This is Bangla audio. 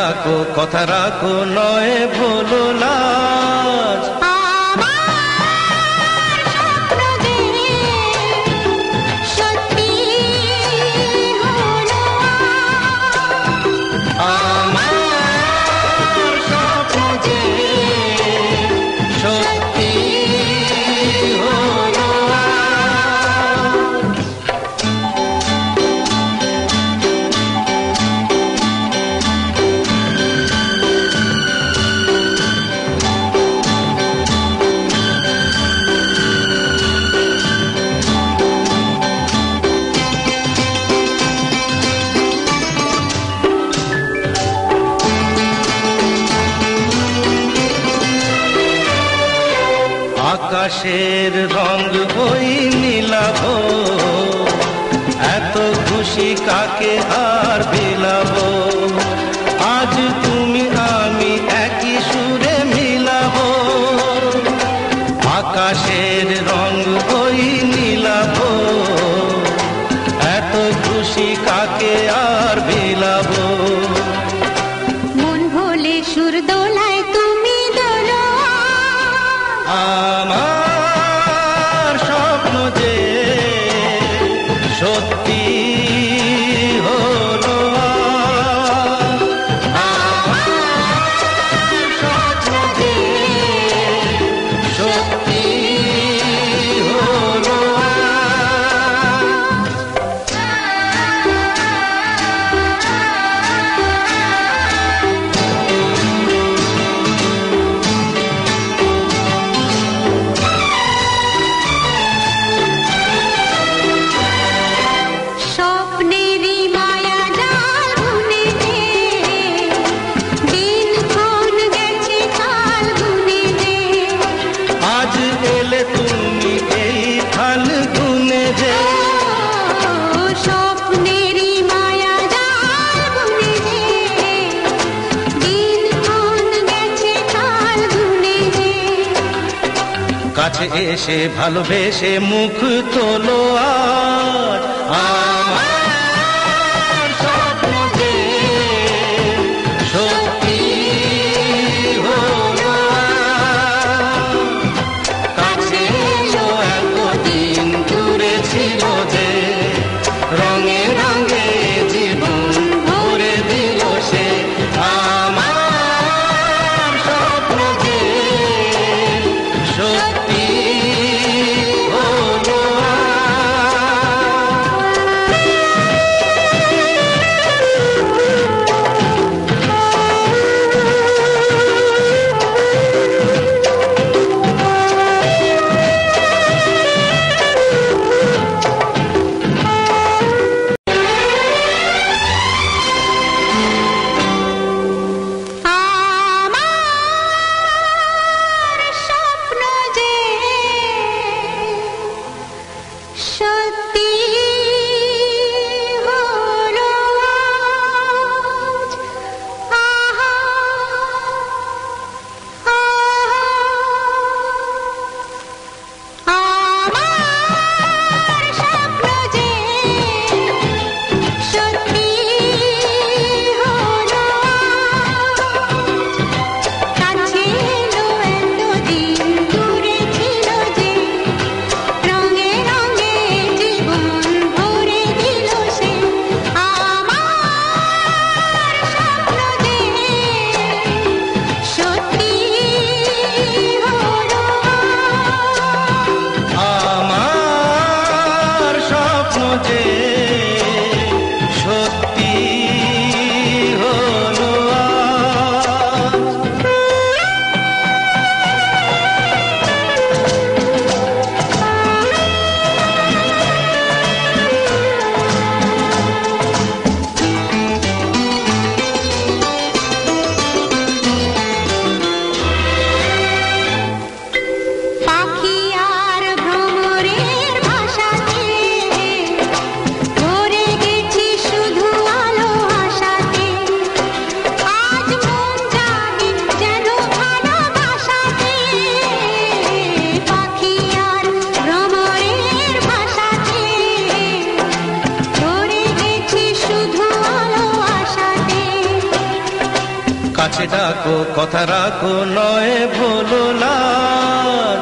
রাখো কথা রাখো নয় ভুলো লাজ আকাশের রঙ ওই মিলাব এত খুশি কাকে আর মিলাব আজ তুমি, আমি একই সুরে মিলাব। আকাশের রঙ ওই মিলাব এত খুশি কাকে আর yo কাছে এসে ভালোবেসে মুখ তোলো আজ। ডাকো কথা রাখো নয় ভুলো লাল